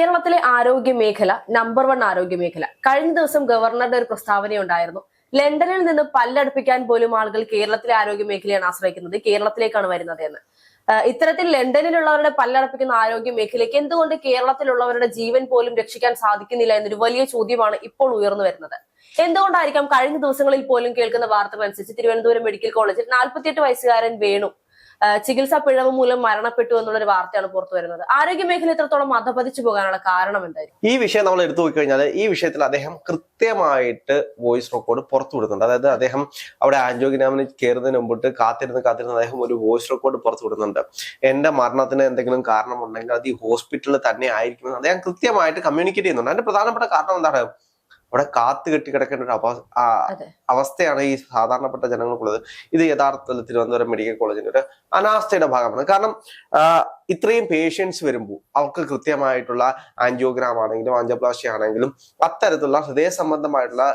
കേരളത്തിലെ ആരോഗ്യ മേഖല നമ്പർ വൺ ആരോഗ്യ മേഖല കഴിഞ്ഞ ദിവസം ഗവർണറുടെ ഒരു പ്രസ്താവനയുണ്ടായിരുന്നു. ലണ്ടനിൽ നിന്ന് പല്ലടുപ്പിക്കാൻ പോലും ആളുകൾ കേരളത്തിലെ ആരോഗ്യ മേഖലയാണ് ആശ്രയിക്കുന്നത് കേരളത്തിലേക്കാണ് വരുന്നത് എന്ന്. ഇത്തരത്തിൽ ലണ്ടനിലുള്ളവരുടെ പല്ലടപ്പിക്കുന്ന ആരോഗ്യ മേഖലയ്ക്ക് എന്തുകൊണ്ട് കേരളത്തിലുള്ളവരുടെ ജീവൻ പോലും രക്ഷിക്കാൻ സാധിക്കുന്നില്ല എന്നൊരു വലിയ ചോദ്യമാണ് ഇപ്പോൾ ഉയർന്നു വരുന്നത്. എന്തുകൊണ്ടായിരിക്കാം കഴിഞ്ഞ ദിവസങ്ങളിൽ പോലും കേൾക്കുന്ന വാർത്തകൾ അനുസരിച്ച് തിരുവനന്തപുരം മെഡിക്കൽ കോളേജിൽ നാൽപ്പത്തിയെട്ട് വയസ്സുകാരൻ വേണു ചികിത്സാ പിഴവ് മൂലം മരണപ്പെട്ടു എന്നുള്ളൊരു വാർത്തയാണ് പുറത്തു വരുന്നത്. ആരോഗ്യ മേഖല എത്രത്തോളം അധപതിച്ചു പോകാനുള്ള കാരണം എന്തായിരിക്കും? ഈ വിഷയം നമ്മൾ എടുത്തു നോക്കിക്കഴിഞ്ഞാൽ ഈ വിഷയത്തിൽ അദ്ദേഹം കൃത്യമായിട്ട് വോയിസ് റെക്കോർഡ് പുറത്തു വിടുന്നുണ്ട്. അതായത് അദ്ദേഹം അവിടെ ആൻജോഗ്രാമിന് കയറുന്നതിന് മുമ്പിട്ട് കാത്തിരുന്ന് കാത്തിരുന്ന് അദ്ദേഹം ഒരു വോയിസ് റെക്കോർഡ് പുറത്തു വിടുന്നുണ്ട്. എന്റെ മരണത്തിന് എന്തെങ്കിലും കാരണമുണ്ടെങ്കിൽ അത് ഈ ഹോസ്പിറ്റലിൽ തന്നെ ആയിരിക്കുമെന്ന് അദ്ദേഹം കൃത്യമായിട്ട് കമ്മ്യൂണിക്കേറ്റ് ചെയ്യുന്നുണ്ട്. അതിന്റെ പ്രധാനപ്പെട്ട കാരണം എന്താണ്? അവിടെ കാത്തു കെട്ടി കിടക്കേണ്ട ഒരു. അവസ്ഥയാണ് ഈ സാധാരണപ്പെട്ട ജനങ്ങൾക്കുള്ളത്. ഇത് യഥാർത്ഥത്തിൽ തിരുവനന്തപുരം മെഡിക്കൽ കോളേജിന്റെ ഒരു അനാസ്ഥയുടെ ഭാഗമാണ്. കാരണം ഇത്രയും പേഷ്യൻസ് വരുമ്പോൾ അവർക്ക് കൃത്യമായിട്ടുള്ള ആൻജിയോഗ്രാം ആണെങ്കിലും ആൻജിയോപ്ലാസ്റ്റി ആണെങ്കിലും അത്തരത്തിലുള്ള ഹൃദയ സംബന്ധമായിട്ടുള്ള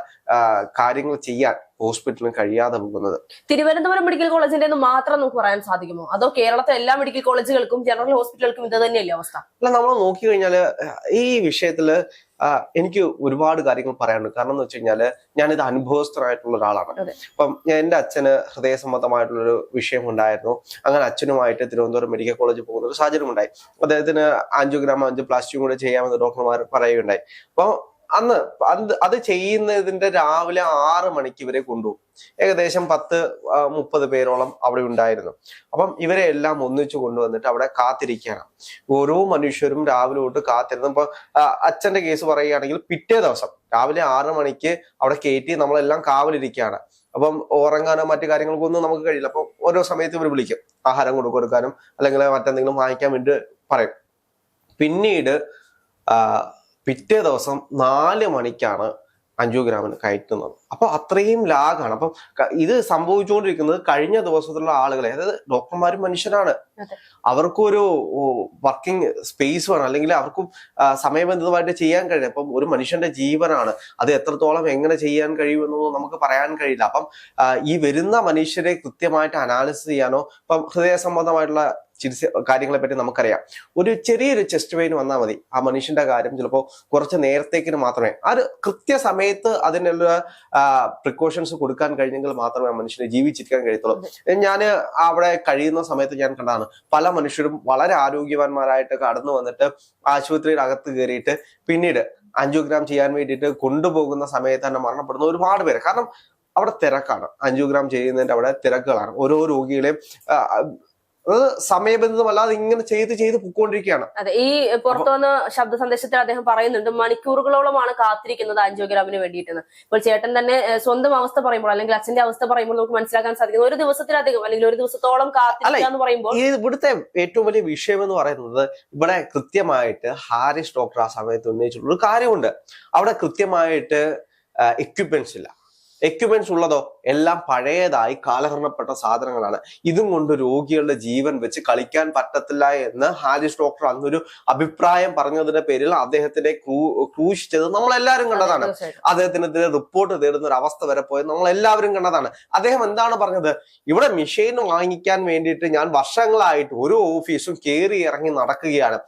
കാര്യങ്ങൾ ചെയ്യാൻ ഹോസ്പിറ്റലിന് കഴിയാതെ പോകുന്നത്. തിരുവനന്തപുരം മെഡിക്കൽ കോളേജിന്റെ മാത്രം നമുക്ക് പറയാൻ സാധിക്കുമോ? അതോ കേരളത്തെ എല്ലാ മെഡിക്കൽ കോളേജുകൾക്കും ജനറൽ ഹോസ്പിറ്റലുകൾക്കും ഇത് തന്നെയല്ലേ അവസ്ഥ? അല്ല നമ്മൾ നോക്കി കഴിഞ്ഞാൽ ഈ വിഷയത്തിൽ എനിക്ക് ഒരുപാട് കാര്യങ്ങൾ പറയാനുണ്ട്. കാരണം എന്ന് വെച്ച് കഴിഞ്ഞാൽ ഞാനിത് അനുഭവസ്ഥനായിട്ടുള്ള ഒരാളാണ്. അപ്പം ഞാൻ എന്റെ അച്ഛന് ഹൃദയ സംബന്ധമായിട്ടുള്ളൊരു വിഷയം ഉണ്ടായിരുന്നു അങ്ങനെ അച്ഛനുമായിട്ട് തിരുവനന്തപുരം മെഡിക്കൽ കോളേജിൽ പോകുന്ന ഒരു സാഹചര്യം ഉണ്ടായി അദ്ദേഹത്തിന് ആൻജിയോഗ്രാം അഞ്ച് പ്ലാസ്റ്റിക്കും കൂടെ ചെയ്യാമെന്ന് ഡോക്ടർമാർ പറയുകയുണ്ടായി. അപ്പോൾ അന്ന് അത് ചെയ്യുന്നതിന്റെ രാവിലെ ആറ് മണിക്ക് ഇവരെ കൊണ്ടുപോകും. ഏകദേശം പത്ത് മുപ്പത് പേരോളം അവിടെ ഉണ്ടായിരുന്നു. അപ്പം ഇവരെ എല്ലാം ഒന്നിച്ചു കൊണ്ടുവന്നിട്ട് അവിടെ കാത്തിരിക്കുകയാണ്. ഓരോ മനുഷ്യരും രാവിലെ തൊട്ട് കാത്തിരുന്നു. ഇപ്പൊ അച്ഛന്റെ കേസ് പറയുകയാണെങ്കിൽ പിറ്റേ ദിവസം രാവിലെ ആറ് മണിക്ക് അവിടെ കയറ്റി നമ്മളെല്ലാം കാവലിരിക്കുകയാണ്. അപ്പം ഉറങ്ങാനോ മറ്റു കാര്യങ്ങൾക്കൊന്നും നമുക്ക് കഴിയില്ല. അപ്പം ഓരോ സമയത്ത് ഇവർ വിളിക്കും. ആഹാരം കൊടുക്കൊടുക്കാനും അല്ലെങ്കിൽ മറ്റെന്തെങ്കിലും വാങ്ങിക്കാൻ വേണ്ടി പറയും. പിന്നീട് പിറ്റേ ദിവസം നാല് മണിക്കാണ് അഞ്ചു ഗ്രാമിന് കയറ്റുന്നത്. അപ്പോൾ അത്രയും ലാഗാണ്. അപ്പം ഇത് സംഭവിച്ചുകൊണ്ടിരിക്കുന്നത് കഴിഞ്ഞ ദിവസത്തിലുള്ള ആളുകളെ അതായത് ഡോക്ടർമാരും മനുഷ്യരാണ്. അവർക്കൊരു വർക്കിംഗ് സ്പേസ് വേണം. അല്ലെങ്കിൽ അവർക്കും സമയബന്ധിതമായിട്ട് ചെയ്യാൻ കഴിയും അപ്പം ഒരു മനുഷ്യന്റെ ജീവനാണ്. അത് എത്രത്തോളം എങ്ങനെ ചെയ്യാൻ കഴിയുമെന്നൊന്നും നമുക്ക് പറയാൻ കഴിയില്ല. അപ്പം ഈ വരുന്ന മനുഷ്യരെ കൃത്യമായിട്ട് അനാലിസിസ് ചെയ്യാനോ ഇപ്പം ഹൃദയ സംബന്ധമായിട്ടുള്ള ചികിത്സ കാര്യങ്ങളെ പറ്റി നമുക്കറിയാം. ഒരു ചെറിയൊരു ചെസ്റ്റ് പെയിൻ വന്നാൽ മതി. ആ മനുഷ്യന്റെ കാര്യം ചിലപ്പോൾ കുറച്ച് നേരത്തേക്കിന് മാത്രമേ. ആ ഒരു കൃത്യസമയത്ത് അതിനുള്ള പ്രിക്കോഷൻസ് കൊടുക്കാൻ കഴിഞ്ഞെങ്കിൽ മാത്രമേ മനുഷ്യനെ ജീവിച്ചിരിക്കാൻ കഴിയത്തുള്ളൂ. ഞാൻ അവിടെ കഴിയുന്ന സമയത്ത് ഞാൻ കണ്ടതാണ്. പല മനുഷ്യരും വളരെ ആരോഗ്യവാന്മാരായിട്ട് കടന്നു വന്നിട്ട് ആശുപത്രിയുടെ അകത്ത് കയറിയിട്ട് പിന്നീട് അഞ്ചോഗ്രാം ചെയ്യാൻ വേണ്ടിയിട്ട് കൊണ്ടുപോകുന്ന സമയത്ത് തന്നെ മരണപ്പെടുന്ന ഒരുപാട് പേര്. കാരണം അവിടെ തിരക്കാണ്. അഞ്ചോഗ്രാം ചെയ്യുന്നതിന്റെ അവിടെ തിരക്കുകളാണ്. ഓരോ രോഗികളെയും അത് സമയബന്ധിതമല്ലാതെ ഇങ്ങനെ ചെയ്ത് ചെയ്ത് പൊക്കോണ്ടിരിക്കുകയാണ്. അതെ ഈ പുറത്തു വന്ന ശബ്ദ സന്ദേശത്തിൽ അദ്ദേഹം പറയുന്നുണ്ട് മണിക്കൂറുകളോളമാണ് കാത്തിരിക്കുന്നത് ആൻജിയോഗ്രാമിന് വേണ്ടിയിട്ടെന്ന്. ഇപ്പോൾ ചേട്ടൻ തന്നെ സ്വന്തം അവസ്ഥ പറയുമ്പോൾ അല്ലെങ്കിൽ അച്ഛന്റെ അവസ്ഥ പറയുമ്പോൾ നമുക്ക് മനസ്സിലാക്കാൻ സാധിക്കുന്നത് ഒരു ദിവസത്തിലധികം അല്ലെങ്കിൽ ഒരു ദിവസത്തോളം കാത്തിരിക്കുക എന്ന് പറയുമ്പോൾ ഈ ഇവിടുത്തെ ഏറ്റവും വലിയ വിഷയം എന്ന് പറയുന്നത് ഇവിടെ കൃത്യമായിട്ട് ഹാരിസ് ഡോക്ടർ ആ സമയത്ത് ഉന്നയിച്ചിട്ടുള്ള ഒരു കാര്യമുണ്ട്. അവിടെ കൃത്യമായിട്ട് എക്യുപ്മെന്റ്സ് ഇല്ല. എക്യുപ്മെന്റ്സ് ഉള്ളതോ എല്ലാം പഴയതായി കാലഹരണപ്പെട്ട സാധനങ്ങളാണ്. ഇതും കൊണ്ട് രോഗികളുടെ ജീവൻ വെച്ച് കളിക്കാൻ പറ്റത്തില്ല എന്ന് ഹാരിസ് ഡോക്ടർ അന്നൊരു അഭിപ്രായം പറഞ്ഞതിന്റെ പേരിൽ അദ്ദേഹത്തിന്റെ ക്രൂ ക്രൂശിച്ചത് നമ്മൾ എല്ലാവരും കണ്ടതാണ്. അദ്ദേഹത്തിനെതിരെ റിപ്പോർട്ട് തേടുന്ന ഒരു അവസ്ഥ വരെ പോയത് നമ്മളെല്ലാവരും കണ്ടതാണ്. അദ്ദേഹം എന്താണ് പറഞ്ഞത്? ഇവിടെ മെഷീൻ വാങ്ങിക്കാൻ വേണ്ടിയിട്ട് ഞാൻ വർഷങ്ങളായിട്ട് ഒരു ഓഫീസും കയറി ഇറങ്ങി നടക്കുകയാണ്.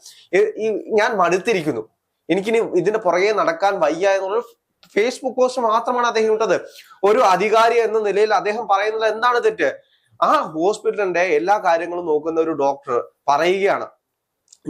ഞാൻ മടുത്തിരിക്കുന്നു. എനിക്കിനി ഇതിന്റെ പുറകെ നടക്കാൻ വയ്യ എന്നുള്ള ഫേസ്ബുക്ക് പോസ്റ്റ് മാത്രമാണ് അദ്ദേഹം ഇട്ടത്. ഒരു അധികാരി എന്ന നിലയിൽ അദ്ദേഹം പറയുന്നത് എന്താണ് തെറ്റ്? ആ ഹോസ്പിറ്റലിന്റെ എല്ലാ കാര്യങ്ങളും നോക്കുന്ന ഒരു ഡോക്ടർ പറയുകയാണ്.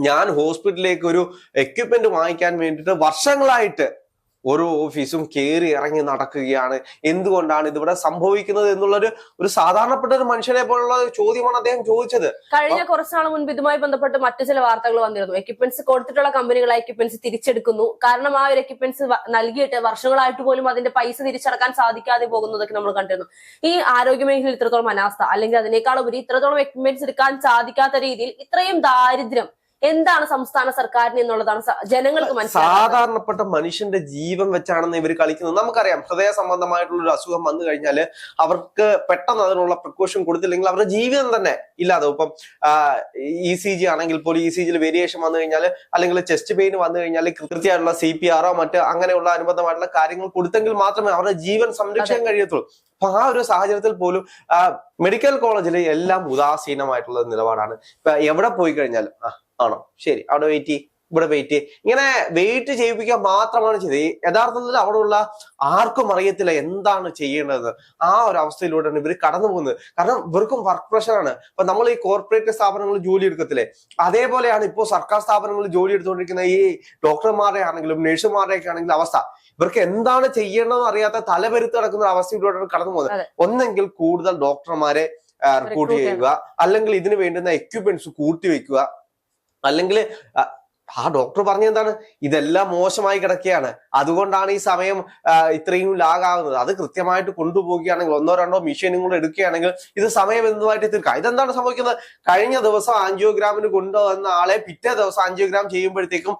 ഞാൻ ഹോസ്പിറ്റലിലേക്ക് ഒരു എക്യുപ്മെന്റ് വാങ്ങിക്കാൻ വേണ്ടിയിട്ട് വർഷങ്ങളായിട്ട് ഓരോ ഓഫീസും കയറി ഇറങ്ങി നടക്കുകയാണ്. എന്തുകൊണ്ടാണ് ഇതിവിടെ സംഭവിക്കുന്നത് എന്നുള്ളൊരു ഒരു സാധാരണപ്പെട്ട ഒരു മനുഷ്യനെ പോലുള്ള ചോദ്യമാണ് അദ്ദേഹം ചോദിച്ചത്. കഴിഞ്ഞ കുറച്ച് നാൾ മുൻപ് ഇതുമായി ബന്ധപ്പെട്ട് മറ്റു ചില വാർത്തകൾ വന്നിരുന്നു. എക്യുപ്മെന്റ്സ് കൊടുത്തിട്ടുള്ള കമ്പനികൾ എക്യുപ്മെന്റ്സ് തിരിച്ചെടുക്കുന്നു. കാരണം ആ ഒരു എക്യുപ്മെന്റ്സ് നൽകിയിട്ട് വർഷങ്ങളായിട്ട് പോലും അതിന്റെ പൈസ തിരിച്ചടക്കാൻ സാധിക്കാതെ പോകുന്നതൊക്കെ നമ്മൾ കണ്ടിരുന്നു. ഈ ആരോഗ്യ മേഖലയിൽ ഇത്രത്തോളം അനാസ്ഥ അല്ലെങ്കിൽ അതിനേക്കാൾ ഉപരി ഇത്രത്തോളം എക്യുപ്മെന്റ്സ് എടുക്കാൻ സാധിക്കാത്ത രീതിയിൽ ഇത്രയും ദാരിദ്ര്യം എന്താണ് സംസ്ഥാന സർക്കാരിന് എന്നുള്ളതാണ് ജനങ്ങൾക്ക് മനസ്സിലാക്കുന്നത് സാധാരണപ്പെട്ട മനുഷ്യന്റെ ജീവൻ വെച്ചാണെന്ന് ഇവർ കളിക്കുന്നത്. നമുക്കറിയാം ഹൃദയ സംബന്ധമായിട്ടുള്ള ഒരു അസുഖം വന്നു കഴിഞ്ഞാൽ അവർക്ക് പെട്ടെന്ന് അതിനുള്ള പ്രിക്കോഷൻ കൊടുത്തില്ലെങ്കിൽ അവരുടെ ജീവിതം തന്നെ ഇല്ലാതെ ഇപ്പം ഇ സി ജി ആണെങ്കിൽ പോലും ഇ സി ജിയിൽ വേരിയേഷൻ വന്നു കഴിഞ്ഞാൽ അല്ലെങ്കിൽ ചെസ്റ്റ് പെയിൻ വന്നു കഴിഞ്ഞാൽ കൃത്യമായിട്ടുള്ള സി പി ആറോ മറ്റ് അങ്ങനെയുള്ള അനുബന്ധമായിട്ടുള്ള കാര്യങ്ങൾ കൊടുത്തെങ്കിൽ മാത്രമേ അവരുടെ ജീവൻ സംരക്ഷിക്കാൻ കഴിയത്തുള്ളൂ. അപ്പൊ ആ ഒരു സാഹചര്യത്തിൽ പോലും മെഡിക്കൽ കോളേജിൽ എല്ലാം ഉദാസീനമായിട്ടുള്ള നിലപാടാണ്. ഇപ്പൊ എവിടെ പോയി കഴിഞ്ഞാലും ആണോ? ശരി. അവിടെ വെയിറ്റ് ചെയ്യും. ഇവിടെ വെയിറ്റ് ചെയ്യും. ഇങ്ങനെ വെയിറ്റ് ചെയ്യിപ്പിക്കാൻ മാത്രമാണ് ചെയ്തത്. യഥാർത്ഥത്തിൽ അവിടെയുള്ള ആർക്കും അറിയത്തില്ല എന്താണ് ചെയ്യേണ്ടത്. ആ ഒരു അവസ്ഥയിലൂടെയാണ് ഇവർ കടന്നു പോകുന്നത്. കാരണം ഇവർക്കും വർക്ക് പ്രഷറാണ് ഇപ്പൊ നമ്മൾ ഈ കോർപ്പറേറ്റ് സ്ഥാപനങ്ങളിൽ ജോലി എടുക്കത്തില്ലേ? അതേപോലെയാണ് ഇപ്പോൾ സർക്കാർ സ്ഥാപനങ്ങളിൽ ജോലി എടുത്തുകൊണ്ടിരിക്കുന്ന ഈ ഡോക്ടർമാരുടെ ആണെങ്കിലും നഴ്സുമാരുടെയൊക്കെ ആണെങ്കിലും അവസ്ഥ. ഇവർക്ക് എന്താണ് ചെയ്യേണ്ടതെന്ന് അറിയാത്ത തലപെരുത്ത് കിടക്കുന്ന ഒരു അവസ്ഥയിലൂടെയാണ് കടന്നു പോകുന്നത്. ഒന്നെങ്കിൽ കൂടുതൽ ഡോക്ടർമാരെ റിക്രൂട്ട് ചെയ്യുക. അല്ലെങ്കിൽ ഇതിന് വേണ്ടുന്ന എക്യുപ്മെന്റ്സ് കൂട്ടി വെക്കുക. അല്ലെങ്കിൽ ആ, ഡോക്ടർ പറഞ്ഞ എന്താണ് ഇതെല്ലാം മോശമായി കിടക്കുകയാണ്. അതുകൊണ്ടാണ് ഈ സമയം ഇത്രയും ലാഗാവുന്നത്. അത് കൃത്യമായിട്ട് കൊണ്ടുപോവുകയാണെങ്കിൽ ഒന്നോ രണ്ടോ മെഷീനും കൂടെ എടുക്കുകയാണെങ്കിൽ ഇത് സമയം എന്തുമായിട്ട് തീർക്കാം? ഇതെന്താണ് സംഭവിക്കുന്നത്? കഴിഞ്ഞ ദിവസം ആൻജിയോഗ്രാമിന് കൊണ്ടുവന്ന ആളെ പിറ്റേ ദിവസം ആൻജിയോഗ്രാം ചെയ്യുമ്പോഴത്തേക്കും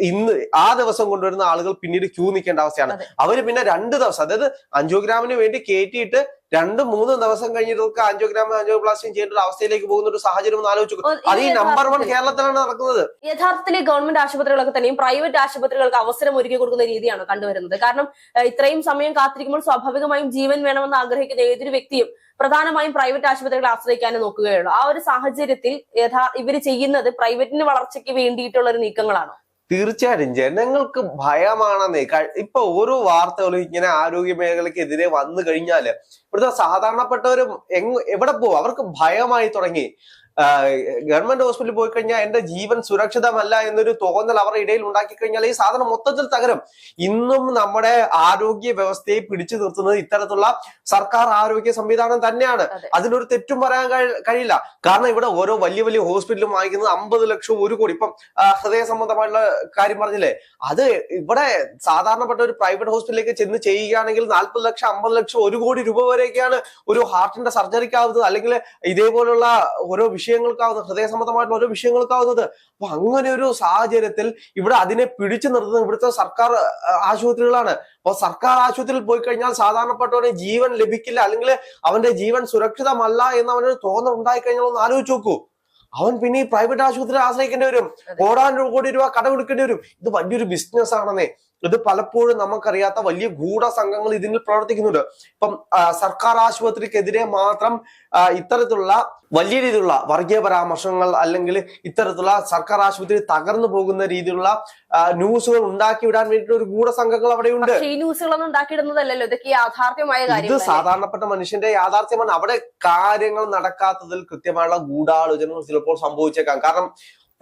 ഇന്ന് ആ ദിവസം കൊണ്ടുവരുന്ന ആളുകൾ പിന്നീട് ക്യൂ നിൽക്കേണ്ട അവസ്ഥയാണ്. അവർ അവർ പിന്നെ രണ്ട് ദിവസം അതായത് ആൻജിയോഗ്രാമിന് വേണ്ടി കയറ്റിയിട്ട് രണ്ടും മൂന്ന് ദിവസം കഴിഞ്ഞിട്ട് ആൻജിയോഗ്രാം ആൻജിയോപ്ലാസ്റ്റിയും ചെയ്യേണ്ട ഒരു അവസ്ഥയിലേക്ക് പോകുന്ന ഒരു സാഹചര്യം ഒന്ന് ആലോചിച്ചു അത് ഈ നമ്പർ വൺ കേരളത്തിലാണ് നടക്കുന്നത്. യഥാർത്ഥത്തിൽ ഗവൺമെന്റ് ആശുപത്രികളൊക്കെ തന്നെയും പ്രൈവറ്റ് ആശുപത്രികൾക്ക് അവസരം ഒരുക്കി കൊടുക്കുന്ന രീതിയാണ് കണ്ടുവരുന്നത്. കാരണം ഇത്രയും സമയം കാത്തിരിക്കുമ്പോൾ സ്വാഭാവികമായും ജീവൻ വേണമെന്ന് ആഗ്രഹിക്കുന്ന ഏതൊരു വ്യക്തിയും പ്രധാനമായും പ്രൈവറ്റ് ആശുപത്രികളെ ആശ്രയിക്കാനേ നോക്കുകയുള്ളൂ. ആ ഒരു സാഹചര്യത്തിൽ യഥാ ഇവർ ചെയ്യുന്നത് പ്രൈവറ്റിന് വളർച്ചയ്ക്ക് വേണ്ടിയിട്ടുള്ള ഒരു നീക്കങ്ങളാണോ? തീർച്ചയായിട്ടും ജനങ്ങൾക്ക് ഭയമാണെന്നേ. ഇപ്പൊ ഓരോ വാർത്തകളും ഇങ്ങനെ ആരോഗ്യ മേഖലയ്ക്കെതിരെ വന്നു കഴിഞ്ഞാൽ ഇവിടുത്തെ സാധാരണപ്പെട്ടവരും എവിടെ പോകും അവർക്ക് ഭയമായി തുടങ്ങി. ഗവൺമെന്റ് ഹോസ്പിറ്റലിൽ പോയി കഴിഞ്ഞാൽ എന്റെ ജീവൻ സുരക്ഷിതമല്ല എന്നൊരു തോന്നൽ അവരുടെ ഇടയിൽ ഉണ്ടാക്കി കഴിഞ്ഞാൽ ഈ സാധനം മൊത്തത്തിൽ തകരും. ഇന്നും നമ്മുടെ ആരോഗ്യ വ്യവസ്ഥയെ പിടിച്ചു നിർത്തുന്നത് ഇത്തരത്തിലുള്ള സർക്കാർ ആരോഗ്യ സംവിധാനം തന്നെയാണ്. അതിനൊരു തെറ്റും പറയാൻ കഴിയില്ല. കാരണം ഇവിടെ ഓരോ വലിയ വലിയ ഹോസ്പിറ്റലും വാങ്ങിക്കുന്നത് അമ്പത് ലക്ഷം ഒരു കോടി. ഇപ്പം ഹൃദയ സംബന്ധമായിട്ടുള്ള കാര്യം പറഞ്ഞില്ലേ? അത് ഇവിടെ സാധാരണപ്പെട്ട ഒരു പ്രൈവറ്റ് ഹോസ്പിറ്റലിലേക്ക് ചെന്ന് ചെയ്യുകയാണെങ്കിൽ നാൽപ്പത് ലക്ഷം അമ്പത് ലക്ഷം ഒരു കോടി രൂപ വരെയൊക്കെയാണ് ഒരു ഹാർട്ടിന്റെ സർജറിക്ക് ആവുന്നത്. അല്ലെങ്കിൽ ഇതേപോലുള്ള ഓരോ വിഷയങ്ങൾക്കാവുന്നത് ഹൃദയ സംബന്ധമായിട്ടുള്ള ഓരോ വിഷയങ്ങൾക്കാവുന്നത്. അപ്പൊ അങ്ങനെ ഒരു സാഹചര്യത്തിൽ ഇവിടെ അതിനെ പിടിച്ചു നിർത്തുന്നത് ഇവിടുത്തെ സർക്കാർ ആശുപത്രികളാണ്. അപ്പൊ സർക്കാർ ആശുപത്രിയിൽ പോയി കഴിഞ്ഞാൽ സാധാരണപ്പെട്ടവന് ജീവൻ ലഭിക്കില്ല അല്ലെങ്കിൽ അവന്റെ ജീവൻ സുരക്ഷിതമല്ല എന്ന് അവനൊരു തോന്നൽ ഉണ്ടായി കഴിഞ്ഞാൽ ഒന്ന് ആലോചിച്ച് നോക്കൂ. അവൻ പിന്നെ ഈ പ്രൈവറ്റ് ആശുപത്രി ആശ്രയിക്കേണ്ടി വരും. കോടാനും കോടി രൂപ കടമെടുക്കേണ്ടി വരും. ഇത് വലിയൊരു ബിസിനസ് ആണെന്നേ. ഇത് പലപ്പോഴും നമുക്കറിയാത്ത വലിയ ഗൂഢ സംഘങ്ങൾ ഇതിൽ പ്രവർത്തിക്കുന്നുണ്ട്. ഇപ്പം സർക്കാർ ആശുപത്രിക്കെതിരെ മാത്രം ഇത്തരത്തിലുള്ള വലിയ രീതിയിലുള്ള വർഗീയ പരാമർശങ്ങൾ അല്ലെങ്കിൽ ഇത്തരത്തിലുള്ള സർക്കാർ ആശുപത്രി തകർന്നു പോകുന്ന രീതിയിലുള്ള ന്യൂസുകൾ ഉണ്ടാക്കി വിടാൻ വേണ്ടിയിട്ട് ഒരു ഗൂഢസംഘങ്ങൾ അവിടെയുണ്ട്. ഈ ന്യൂസുകളൊന്നും ഇതൊക്കെ യാഥാർത്ഥ്യമായ ഇത് സാധാരണപ്പെട്ട മനുഷ്യന്റെ യാഥാർത്ഥ്യമാണ്. അവിടെ കാര്യങ്ങൾ നടക്കാത്തതിൽ കൃത്യമായുള്ള ഗൂഢാലോചനകൾ ചിലപ്പോൾ സംഭവിച്ചേക്കാം. കാരണം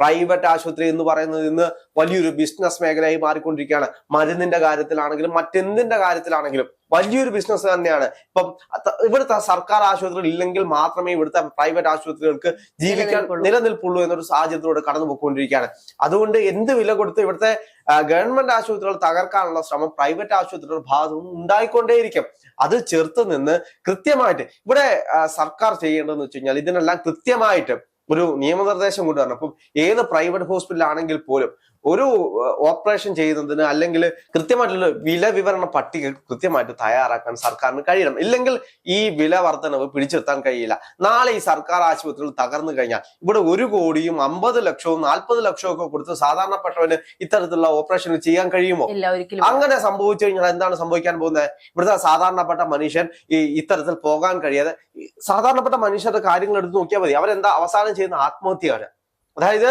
പ്രൈവറ്റ് ആശുപത്രി എന്ന് പറയുന്നത് ഇന്ന് വലിയൊരു ബിസിനസ് മേഖലയായി മാറിക്കൊണ്ടിരിക്കുകയാണ്. മരുന്നിന്റെ കാര്യത്തിലാണെങ്കിലും മറ്റെന്തിന്റെ കാര്യത്തിലാണെങ്കിലും വലിയൊരു ബിസിനസ് തന്നെയാണ്. ഇപ്പം ഇവിടുത്തെ സർക്കാർ ആശുപത്രികൾ ഇല്ലെങ്കിൽ മാത്രമേ ഇവിടുത്തെ പ്രൈവറ്റ് ആശുപത്രികൾക്ക് ജീവിക്കാൻ നിലനിൽപ്പുള്ളൂ. എന്നൊരു സാഹചര്യത്തിലൂടെ കടന്നു പോയിക്കൊണ്ടിരിക്കുകയാണ് അതുകൊണ്ട് എന്ത് വില കൊടുത്ത് ഇവിടുത്തെ ഗവൺമെന്റ് ആശുപത്രികൾ തകർക്കാനുള്ള ശ്രമം പ്രൈവറ്റ് ആശുപത്രികളുടെ ഭാഗത്തു ഉണ്ടായിക്കൊണ്ടേയിരിക്കും. അത് ചെറുത്ത് നിന്ന് കൃത്യമായിട്ട് ഇവിടെ സർക്കാർ ചെയ്യേണ്ടതെന്ന് വെച്ച് കഴിഞ്ഞാൽ ഇതിനെല്ലാം കൃത്യമായിട്ട് ഒരു നിയമനിർദ്ദേശം കൊണ്ടുവരണം. അപ്പം ഏത് പ്രൈവറ്റ് ഹോസ്പിറ്റൽ ആണെങ്കിൽ പോലും ഒരു ഓപ്പറേഷൻ ചെയ്യുന്നതിന് അല്ലെങ്കിൽ കൃത്യമായിട്ടുള്ള വില വിവരണ പട്ടിക കൃത്യമായിട്ട് തയ്യാറാക്കാൻ സർക്കാരിന് കഴിയണം. ഇല്ലെങ്കിൽ ഈ വില വർധനവ് പിടിച്ചെടുത്താൻ കഴിയില്ല. നാളെ ഈ സർക്കാർ ആശുപത്രികൾ തകർന്നു കഴിഞ്ഞാൽ ഇവിടെ ഒരു കോടിയും അമ്പത് ലക്ഷവും നാൽപ്പത് ലക്ഷവും ഒക്കെ കൊടുത്ത് സാധാരണപ്പെട്ടവന് ഇത്തരത്തിലുള്ള ഓപ്പറേഷൻ ചെയ്യാൻ കഴിയുമോ? അങ്ങനെ സംഭവിച്ചു കഴിഞ്ഞാൽ എന്താണ് സംഭവിക്കാൻ പോകുന്നത്? ഇവിടുത്തെ സാധാരണപ്പെട്ട മനുഷ്യൻ ഈ ഇത്തരത്തിൽ പോകാൻ കഴിയാതെ സാധാരണപ്പെട്ട മനുഷ്യരുടെ കാര്യങ്ങൾ എടുത്ത് നോക്കിയാൽ മതി. അവരെന്താ അവസാനം ചെയ്യുന്ന ആത്മഹത്യയാണ്. അതായത്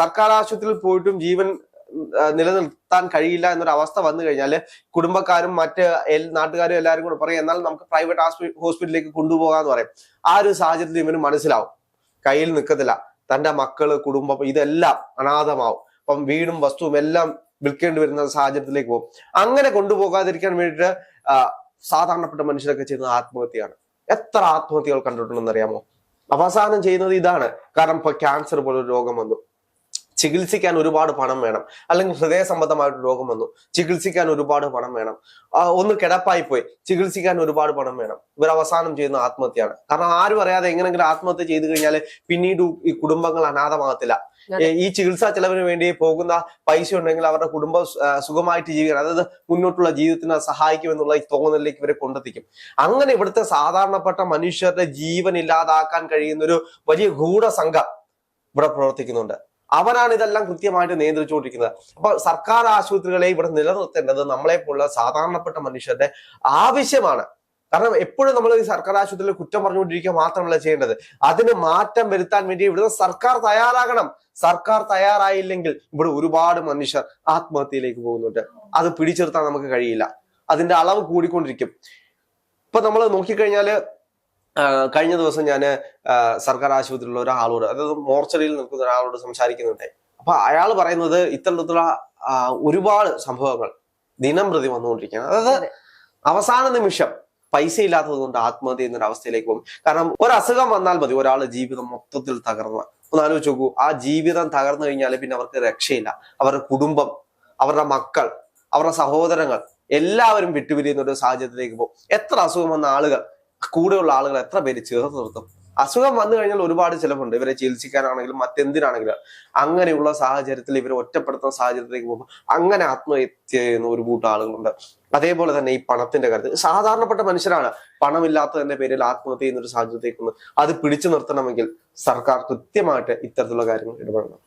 സർക്കാർ ആശുപത്രിയിൽ പോയിട്ടും ജീവൻ നിലനിർത്താൻ കഴിയില്ല എന്നൊരു അവസ്ഥ വന്നു കഴിഞ്ഞാൽ കുടുംബക്കാരും മറ്റ് നാട്ടുകാരും എല്ലാവരും കൂടെ പറയും എന്നാൽ നമുക്ക് പ്രൈവറ്റ് ഹോസ്പിറ്റലിലേക്ക് കൊണ്ടുപോകാന്ന് പറയും. ആ ഒരു സാഹചര്യത്തിൽ ഇവന് മനസ്സിലാവും. കയ്യിൽ നിൽക്കത്തില്ല തന്റെ മക്കൾ കുടുംബം ഇതെല്ലാം അനാഥമാവും. അപ്പം വീടും വസ്തുവും എല്ലാം വിൽക്കേണ്ടി വരുന്ന സാഹചര്യത്തിലേക്ക് പോകും. അങ്ങനെ കൊണ്ടുപോകാതിരിക്കാൻ വേണ്ടിയിട്ട് സാധാരണപ്പെട്ട മനുഷ്യരൊക്കെ ചെയ്യുന്ന ആത്മഹത്യയാണ്. എത്ര ആത്മഹത്യകൾ കണ്ടിട്ടുണ്ടെന്ന് അറിയാമോ? അവസാനം ചെയ്യുന്നത് ഇതാണ്. കാരണം ഇപ്പൊ ക്യാൻസർ പോലൊരു രോഗം വന്നു. ചികിത്സിക്കാൻ ഒരുപാട് പണം വേണം. അല്ലെങ്കിൽ ഹൃദയ സംബന്ധമായിട്ട് രോഗം വന്നു. ചികിത്സിക്കാൻ ഒരുപാട് പണം വേണം. ഒന്ന് കിടപ്പായി പോയി ചികിത്സിക്കാൻ ഒരുപാട് പണം വേണം. ഇവർ അവസാനം ചെയ്യുന്ന ആത്മഹത്യയാണ്. കാരണം ആരും അറിയാതെ എങ്ങനെങ്കിലും ആത്മഹത്യ ചെയ്തു കഴിഞ്ഞാൽ പിന്നീട് ഈ കുടുംബങ്ങൾ അനാഥമാകത്തില്ല. ഈ ചികിത്സാ ചെലവിന് വേണ്ടി പോകുന്ന പൈസ ഉണ്ടെങ്കിൽ അവരുടെ കുടുംബം സുഖമായിട്ട് ജീവിക്കണം. അതായത് മുന്നോട്ടുള്ള ജീവിതത്തിന് സഹായിക്കും എന്നുള്ള ഈ തോന്നലിലേക്ക് ഇവരെ കൊണ്ടെത്തിക്കും. അങ്ങനെ ഇവിടുത്തെ സാധാരണപ്പെട്ട മനുഷ്യരുടെ ജീവൻ ഇല്ലാതാക്കാൻ കഴിയുന്ന ഒരു വലിയ ഗൂഢസംഘം ഇവിടെ പ്രവർത്തിക്കുന്നുണ്ട്. അവനാണ് ഇതെല്ലാം കൃത്യമായിട്ട് നിയന്ത്രിച്ചുകൊണ്ടിരിക്കുന്നത്. അപ്പൊ സർക്കാർ ആശുപത്രികളെ ഇവിടെ നിലനിർത്തേണ്ടത് നമ്മളെ പോലുള്ള സാധാരണപ്പെട്ട മനുഷ്യരുടെ ആവശ്യമാണ്. കാരണം എപ്പോഴും നമ്മൾ ഈ സർക്കാർ ആശുപത്രിയിൽ കുറ്റം പറഞ്ഞുകൊണ്ടിരിക്കുക മാത്രമല്ല ചെയ്യേണ്ടത്. അതിന് മാറ്റം വരുത്താൻ വേണ്ടി ഇവിടുത്തെ സർക്കാർ തയ്യാറാകണം. സർക്കാർ തയ്യാറായില്ലെങ്കിൽ ഇവിടെ ഒരുപാട് മനുഷ്യർ ആത്മഹത്യയിലേക്ക് പോകുന്നുണ്ട്. അത് പിടിച്ചെടുത്താൻ നമുക്ക് കഴിയില്ല. അതിന്റെ അളവ് കൂടിക്കൊണ്ടിരിക്കും. ഇപ്പൊ നമ്മൾ നോക്കിക്കഴിഞ്ഞാൽ ആ, കഴിഞ്ഞ ദിവസം ഞാൻ സർക്കാർ ആശുപത്രിയിലുള്ള ഒരാളോട് അതായത് മോർച്ചറിയിൽ നിൽക്കുന്ന ഒരാളോട് സംസാരിക്കുന്നുണ്ട് അപ്പൊ അയാൾ പറയുന്നത് ഇത്തരത്തിലുള്ള ഒരുപാട് സംഭവങ്ങൾ ദിനം പ്രതി വന്നുകൊണ്ടിരിക്കുകയാണ്. അതായത് അവസാന നിമിഷം പൈസ ഇല്ലാത്തത് കൊണ്ട് ആത്മഹത്യ ചെയ്യുന്ന അവസ്ഥയിലേക്ക് പോകും. കാരണം ഒരു അസുഖം വന്നാൽ മതി ഒരാളുടെ ജീവിതം മൊത്തത്തിൽ തകർന്നു. ഒന്ന് ആലോചിച്ച് നോക്കൂ ആ ജീവിതം തകർന്നു കഴിഞ്ഞാൽ പിന്നെ അവർക്ക് രക്ഷയില്ല. അവരുടെ കുടുംബം അവരുടെ മക്കൾ അവരുടെ സഹോദരങ്ങൾ എല്ലാവരും വിട്ടുപിരിയുന്ന ഒരു സാഹചര്യത്തിലേക്ക് പോകും. എത്ര അസുഖം വന്ന ആളുകൾ കൂടെയുള്ള ആളുകൾ എത്ര പേര് ചേർത്ത് നിർത്തും? അസുഖം വന്നു കഴിഞ്ഞാൽ ഒരുപാട് ചിലവുണ്ട്. ഇവരെ ചികിത്സിക്കാനാണെങ്കിലും മറ്റെന്തിനാണെങ്കിലും. അങ്ങനെയുള്ള സാഹചര്യത്തിൽ ഇവരെ ഒറ്റപ്പെടുത്തുന്ന സാഹചര്യത്തിലേക്ക് പോകുമ്പോൾ അങ്ങനെ ആത്മഹത്യ ചെയ്യുന്ന ഒരു കൂട്ടം ആളുകളുണ്ട്. അതേപോലെ തന്നെ ഈ പണത്തിന്റെ കാര്യത്തിൽ. സാധാരണപ്പെട്ട മനുഷ്യരാണ്. പണമില്ലാത്തതിന്റെ പേരിൽ ആത്മഹത്യ ചെയ്യുന്ന ഒരു സാഹചര്യത്തേക്ക് ഒന്ന് അത് പിടിച്ചു നിർത്തണമെങ്കിൽ സർക്കാർ കൃത്യമായിട്ട് ഇത്തരത്തിലുള്ള കാര്യങ്ങൾ ഇടപെടണം.